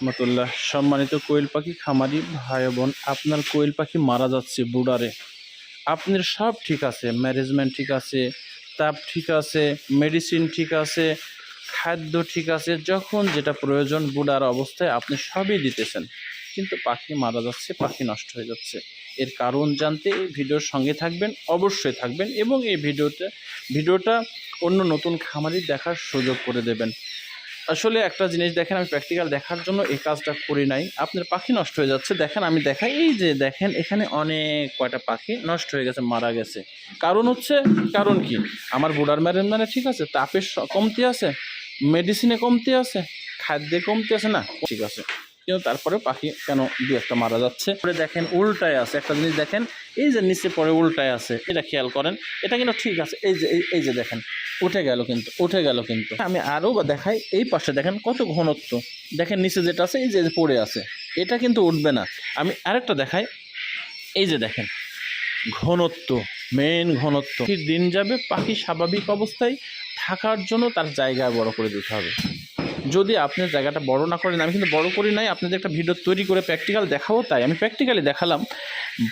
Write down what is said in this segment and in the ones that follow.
রহমতুল্লাহ। সম্মানিত কোয়েল পাখি খামারি ভাই বোন, আপনার কোয়েল পাখি মারা যাচ্ছে বুডারে। আপনার সব ঠিক আছে, ম্যানেজমেন্ট ঠিক আছে, তাপ ঠিক আছে, মেডিসিন ঠিক আছে, খাদ্য ঠিক আছে, যখন যেটা প্রয়োজন বুডার অবস্থায় আপনি সবই দিতেছেন। কিন্তু পাখি মারা যাচ্ছে, পাখি নষ্ট হয়ে যাচ্ছে। এর কারণ জানতে এই ভিডিওর সঙ্গে থাকবেন, অবশ্যই থাকবেন এবং এই ভিডিওতে ভিডিওটা অন্য নতুন খামারি দেখার সুযোগ করে দেবেন। আসলে একটা জিনিস দেখেন, আমি প্র্যাকটিক্যাল দেখার জন্য এই কাজটা করি নাই। আপনার পাখি নষ্ট হয়ে যাচ্ছে। দেখেন, আমি দেখাই, এই যে দেখেন, এখানে অনেক কয়টা পাখি নষ্ট হয়ে গেছে, মারা গেছে। কারণ হচ্ছে, কারণ কি? আমার বুড়ার ম্যারেন মানে ঠিক আছে, তাপের কমতি আছে মেডিসিনে কমতি আছে, খাদ্যে কমতি আছে না, ঠিক আছে। কিন্তু তারপরে পাখি কেন দু একটা মারা যাচ্ছে? পরে দেখেন, উল্টায় আছে। একটা জিনিস দেখেন, এই যে নিচে পরে উল্টায় আছে, এটা খেয়াল করেন, এটা কিন্তু ঠিক আছে। এই যে এই যে দেখেন উঠে গেল কিন্তু, উঠে গেল কিন্তু। আমি আরও দেখাই, এই পাশে দেখেন কত ঘনত্ব। দেখেন নিচে যেটা আছে, এই যে পড়ে আছে। এটা কিন্তু উঠবে না। আমি আরেকটা দেখাই, এই যে দেখেন, ঘনত্ব মেন ঘনত্ব। দিন যাবে, পাখি স্বাভাবিক অবস্থায় থাকার জন্য তার জায়গা বড় করে দিতে হবে। যদি আপনি জায়গাটা বড় না করেন, আমি কিন্তু বড় করি নাই, আপনাদের একটা ভিডিও তৈরি করে প্র্যাকটিক্যাল দেখাবো তাই। আমি প্র্যাকটিক্যালি দেখালাম,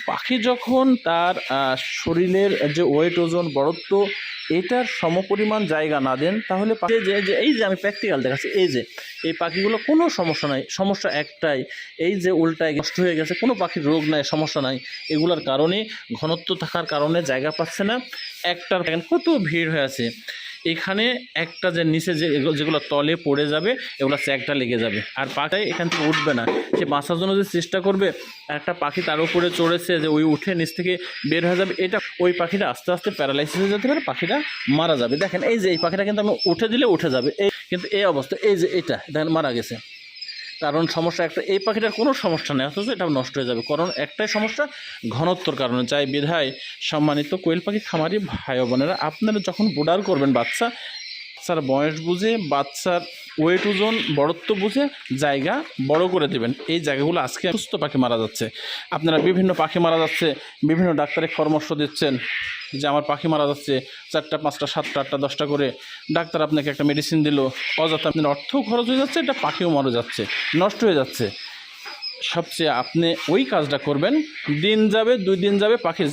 পাখি যখন তার শরীরের যে ওয়েট ওজন, বড়ত্ব এটার সমপরিমাণ জায়গা না দেন, তাহলে যে, এই যে আমি প্র্যাকটিক্যাল দেখাচ্ছি, এই যে, এই পাখিগুলো কোনো সমস্যা নাই, সমস্যা একটাই, এই যে উল্টায় নষ্ট হয়ে গেছে, কোনো পাখির রোগ নাই, সমস্যা নাই, এগুলোর কারণে ঘনত্ব থাকার কারণে জায়গা পাচ্ছে না, একটার কত ভিড় হয়ে আছে। এখানে একটা যে নিচে যে যেগুলো তলে পড়ে যাবে, এগুলো চ্যাকটা লেগে যাবে। আর পাটাই এখান থেকে উঠবে না। সে বাঁচার জন্য যে চেষ্টা করবে, একটা পাখি তার উপরে চড়েছে যে ওই উঠে নিচ থেকে বের হয়ে যাবে, এটা ওই পাখিটা আস্তে আস্তে প্যারালাইসিস হয়ে যেতে পারে, পাখিটা মারা যাবে। দেখেন, এই যে এই পাখিটা কিন্তু আমি উঠে দিলে উঠে যাবে। এই কিন্তু এই অবস্থা, এই যে এটা, দেখেন, মারা গেছে। কারণ সমস্যা একটা, এই পাখিটার কোনো সমস্যা নেই, অথচ এটা নষ্ট হয়ে যাবে। কারণ একটাই সমস্যা, ঘনত্বর কারণে। চাই বিধায় সম্মানিত কোয়েল পাখি খামারি ভাই বোনেরা, আপনারা যখন বোর্ডার করবেন বাচ্চা বাচ্চার বয়স বুঝে, বাচ্চার ওয়েট ওজন, বড়ত্ব বুঝে, জায়গা বড় করে দেবেন। এই জায়গাগুলো আজকে সুস্থ পাখি মারা যাচ্ছে। আপনারা বিভিন্ন পাখি মারা যাচ্ছে, বিভিন্ন ডাক্তারের পরামর্শ দিচ্ছেন। যে আমার পাখি মারা যাচ্ছে, চারটা, পাঁচটা, সাতটা, আটটা, দশটা করে ডাক্তার আপনাকে একটা মেডিসিন দিল। অযথা আপনার অর্থ খরচ হয়ে যাচ্ছে, এটা পাখিও মারা যাচ্ছে, নষ্ট হয়ে যাচ্ছে। সবচেয়ে আপনি ওই কাজটা করবেন, দিন যাবে, দুই দিন যাবে, পাখির